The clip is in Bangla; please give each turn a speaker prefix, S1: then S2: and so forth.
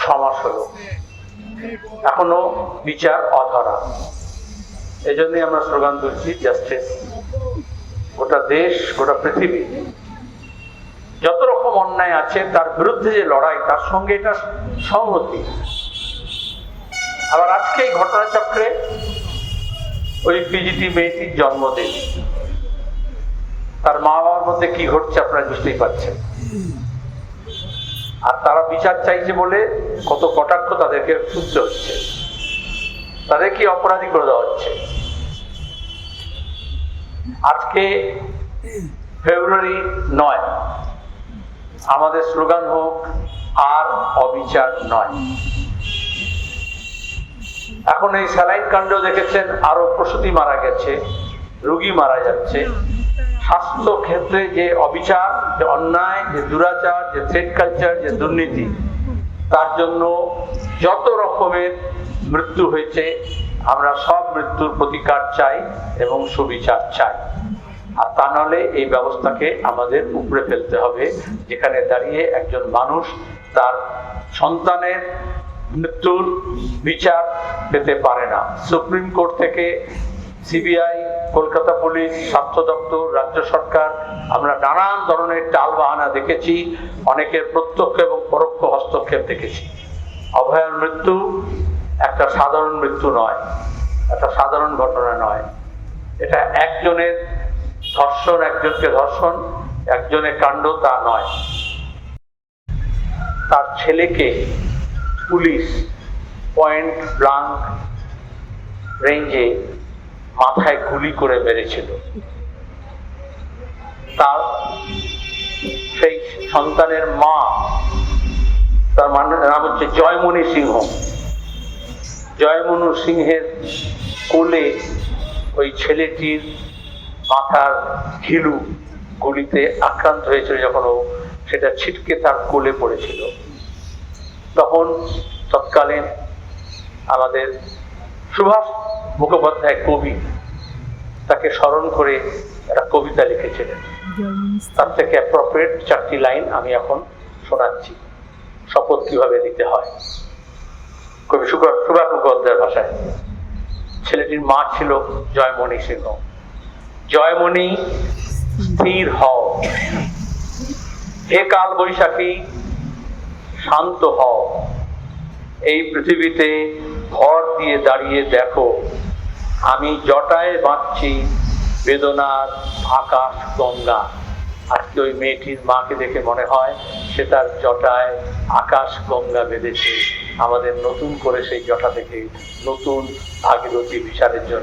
S1: ছ মাস হলো। এখনও বিচার অধরা। এজন্যই আমরা স্লোগান তুলছি, জাস্টিস, গোটা দেশ, গোটা পৃথিবী, যত রকম অন্যায় আছে, তার বিরুদ্ধে যে লড়াই, তার সঙ্গে এটা সংহতি আবার আজকে এই ঘটনাচক্রে ওই পিজিটি মেয়েটির জন্মদিন। তার মা বাবার মধ্যে কি ঘটছে আপনারা বুঝতেই পারছেন আর তারা বিচার চাইছে বলে কত কটাক্ষ তাদেরকে শুনতে হচ্ছে। তাদেরকে অপরাধী করে দেওয়া হচ্ছে। আজকে ফেব্রুয়ারি নয়, আমাদের স্লোগান হোক আর অবিচার নয়। এখন এই স্যালাইন কাণ্ড দেখেছেন আরও প্রসূতি মারা গেছে, রুগী মারা যাচ্ছে। স্বাস্থ্য ক্ষেত্রে যে অবিচার, যে অন্যায়, যে দুরাচার, যে থ্রেড কালচার যে দুর্নীতি, তার জন্য যত রকমের মৃত্যু হয়েছে, আমরা সব মৃত্যুর প্রতিকার চাই এবং সুবিচার চাই। আর তা নাহলে এই ব্যবস্থাকে আমাদের উপরে ফেলতে হবে, যেখানে দাঁড়িয়ে একজন মানুষ তার সন্তানের মৃত্যুর বিচার পেতে পারে না। সুপ্রিম কোর্ট থেকে সিবিআই কলকাতা পুলিশ, স্বাস্থ্য দপ্তর, রাজ্য সরকার, আমরা নানান ধরনের টাল বাহানা দেখেছি, অনেকের প্রত্যক্ষ এবং পরোক্ষ হস্তক্ষেপ দেখেছি। অভয়ার মৃত্যু একটা সাধারণ মৃত্যু নয়, একটা সাধারণ ঘটনা নয়। এটা একজনের ধর্ষণ, একজনকে ধর্ষণ, একজনের কাণ্ড তা নয়। তার ছেলেকে পুলিশ পয়েন্ট ব্লাঙ্ক রেঞ্জে মাথায় গুলি করে মেরেছিল। তার সেই সন্তানের মা, তার নাম হচ্ছে জয়মণি সিংহ। জয়মনু সিংহের কোলে ওই ছেলেটির মাথার ঘিলু গুলিতে আক্রান্ত হয়েছিল যখন ও সেটা ছিটকে তার কোলে পড়েছিল। তখন তৎকালীন আমাদের সুভাষ মুখোপাধ্যায় কবি তাকে স্মরণ করে একটা কবিতা লিখেছিলেন। তার থেকে অ্যাপ্রোপ্রিয়েট চারটি লাইন আমি এখন শোনাচ্ছি। শপথ কীভাবে নিতে হয়? কবি সুভাষ মুখোপাধ্যায়ের ভাষায়, ছেলেটির মা ছিল জয়মণি সিংহ। জয়মণি স্থির হও। হে কাল বৈশাখী, শান্ত হও। এই পৃথিবীতে ভর দিয়ে দাঁড়িয়ে দেখো। আমি জটায় বাঁচছি, বেদনার আকাশ গঙ্গা। আজকে ওই মেয়েটির মাকে দেখে মনে হয় সে তার জটায় আকাশ গঙ্গা বেঁধেছে। আমাদের নতুন করে সেই জটা থেকে নতুন ভাগীরথী বিচারের জন্য